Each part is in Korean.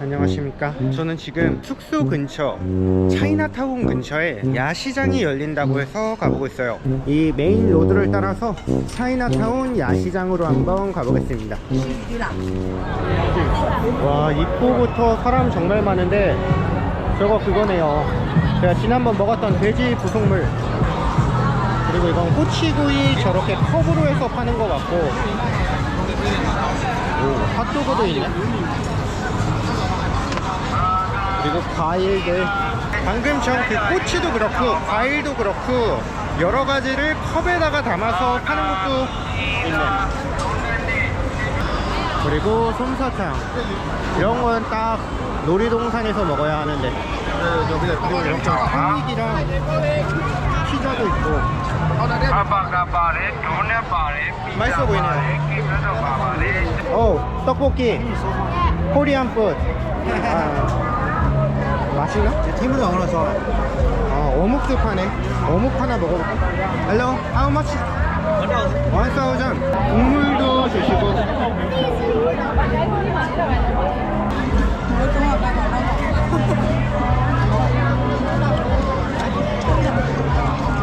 안녕하십니까? 저는 지금 숙소 근처 차이나타운 근처에 야시장이 열린다고 해서 가보고 있어요. 이 메인 로드를 따라서 차이나타운 야시장으로 한번 가보겠습니다. 와 입구부터 사람 정말 많은데 저거 그거네요. 제가 지난번 먹었던 돼지 부속물. 그리고 이건 꼬치구이 저렇게 컵으로 해서 파는 것 같고. 오 핫도그도 있네 그리고 과일들. 방금 전 그 꼬치도 그렇고 과일도 그렇고 여러 가지를 컵에다가 담아서 파는 것도 있네. 그리고 솜사탕. 이런 건 딱 놀이동산에서 먹어야 하는데. 그리고 이렇게 한국이랑 피자도 있고. 맛있어 보이네요. 오 떡볶이. 코리안 푸드. 아. 맛있나? 팀으로 써 아, 어묵도 파네 어묵 하나 먹어볼까? Hello, how much? 1,000 국물도 주시고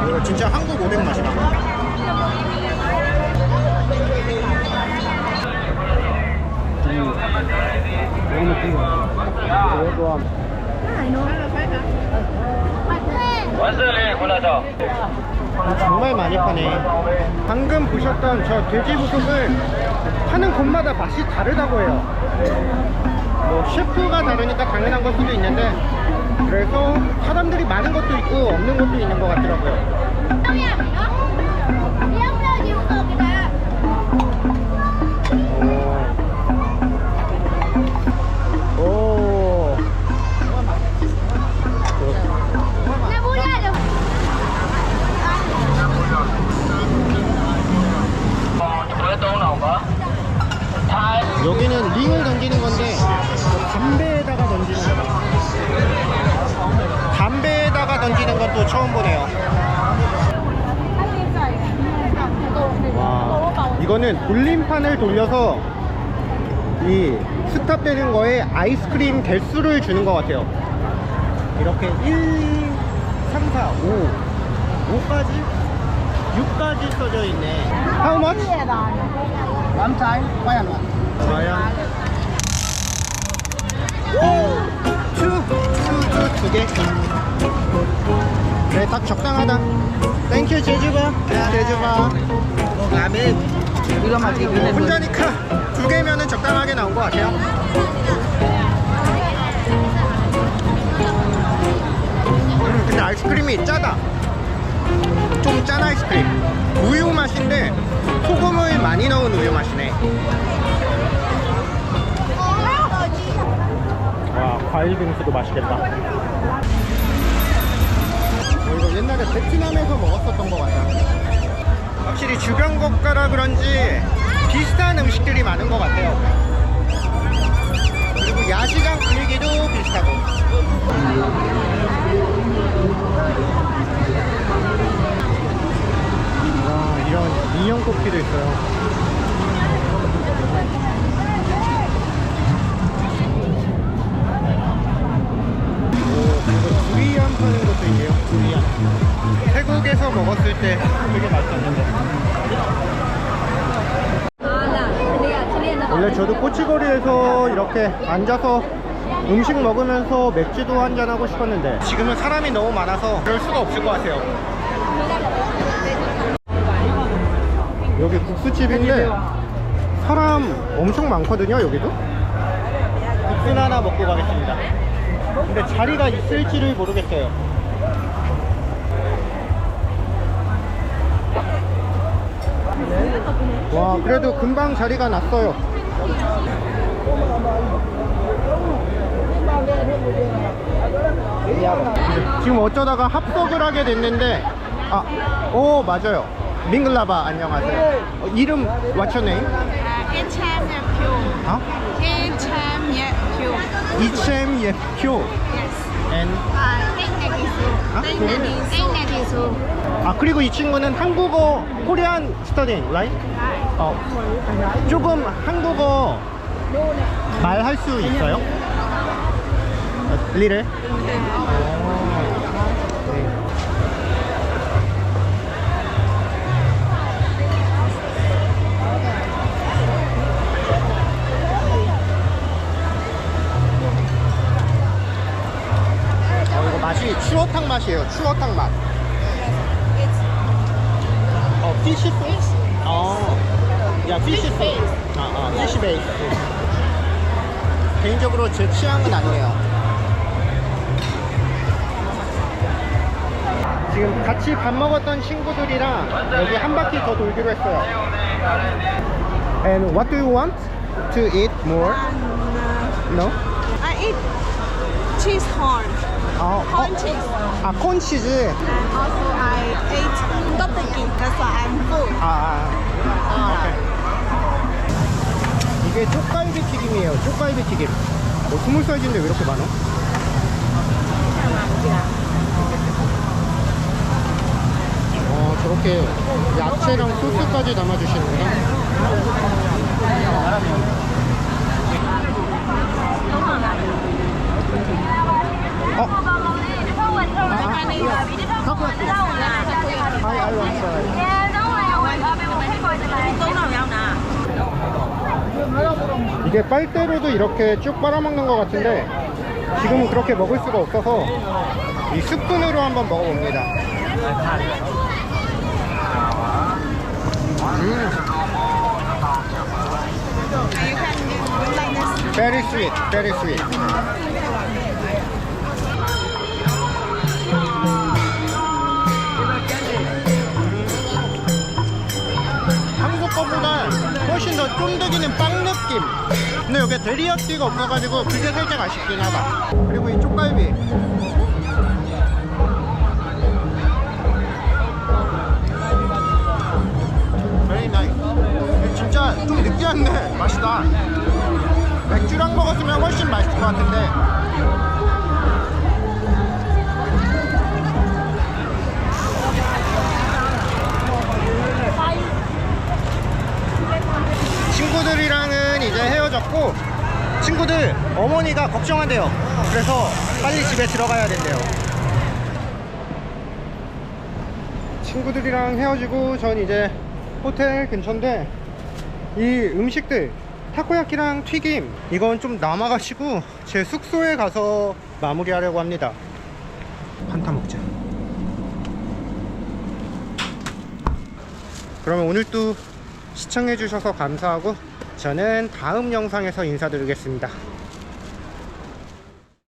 이거 진짜 한국 오뎅 너무 느낀 거 같아 이거 좋아 완전히 골라서. 정말 많이 파네. 방금 보셨던 저 돼지 부속을 파는 곳마다 맛이 다르다고 해요. 뭐 셰프가 다르니까 당연한 걸 수도 있는데 그래서 사람들이 많은 것도 있고 없는 것도 있는 것 같더라고요? 이거는 돌림판을 돌려서 이 스탑 되는 거에 아이스크림 개수를 주는 것 같아요 이렇게 1, 3, 4, 5 5까지 6까지 써져 있네 How much? One time. 과연 투, 투, 투, 두 개. 그래, 딱 적당하다. 땡큐, 제주바. 제주바. Đi. Chị cứ lên vườn. 혼자니까 두 개면은 적당하게 나온 것 같아요. 음, 근데 아이스크림이 짜다. 좀 짠 아이스크림. 우유 맛인데 소금을 많이 넣은 우유 맛이네. 와, 과일 빙수도 맛있겠다. 어, 이거 옛날에 베트남에서 먹었었던 것 같다. 확실히 주변 국가라 그런지 비슷한 음식들이 많은 것 같아요. 그리고 야시장 분위기도 비슷하고. 와, 이런 인형 뽑기도 있어요. 오, 그리고 두리안 파는 것도 있네요. 두리안. 먹었을 때 되게 맛있었는데. 원래 저도 꼬치거리에서 이렇게 앉아서 음식 먹으면서 맥주도 한잔 하고 싶었는데 지금은 사람이 너무 많아서 그럴 수가 없을 것 같아요. 여기 국수집인데 사람 엄청 많거든요, 여기도. 국수 하나 먹고 가겠습니다. 근데 자리가 있을지를 모르겠어요. 와, 그래도 금방 자리가 났어요. 지금 어쩌다가 합석을 하게 됐는데, 아, 오, 맞아요. 밍글라바, 안녕하세요. 어, 이름, what's your name? Enchem Nephew. 아? Enchem Nephew. 이챔 예표. Yes. And, Uh, Eng Huh? Eng Nadisu. 아, 그리고 이 친구는 한국어, 코리안 스터딩, right? 어, 조금 한국어 말할 수 있어요? 리를? 어, 맛이 추어탕 맛이에요. 추어탕 맛. 어, 피쉬 소스? 어. 야, 피쉬 소스. 아, 아, 피쉬 베이스. 개인적으로 제 취향은 아니에요. 지금 같이 밥 먹었던 친구들이랑 여기 한 바퀴 더 돌기로 했어요. And what do you want to eat more? No? I eat cheese horn. 어, Corn 어, cheese. 아, 콘치즈. And also I ate tteokbokki. That's why I'm full. 아, 아. 오케이. 이게 쪽갈비 튀김이에요. 쪽갈비 튀김. 어, 스몰 사이즈인데 왜 이렇게 많아? 어, 저렇게 야채랑 소스까지 담아주시는구나. 어? 타코야키. 아이, 아이, 왔어요. 이게 빨대로도 이렇게 쭉 빨아먹는 것 같은데 지금은 그렇게 먹을 수가 없어서 이 스푼으로 한번 먹어봅니다. 음, very sweet, very sweet 데리야끼가 없어가지고 그게 살짝 아쉽긴 하다. 그리고 이 쪽갈비. 진짜 좀 느끼한데 맛있다. 맥주랑 먹었으면 훨씬 맛있을 것 같은데 걱정한대요. 그래서 빨리 집에 들어가야 된대요. 친구들이랑 헤어지고 전 이제 호텔 근처인데 이 음식들 타코야키랑 튀김 이건 좀 남아가지고 제 숙소에 가서 마무리하려고 합니다. 한타 먹자. 그러면 오늘도 시청해주셔서 감사하고 저는 다음 영상에서 인사드리겠습니다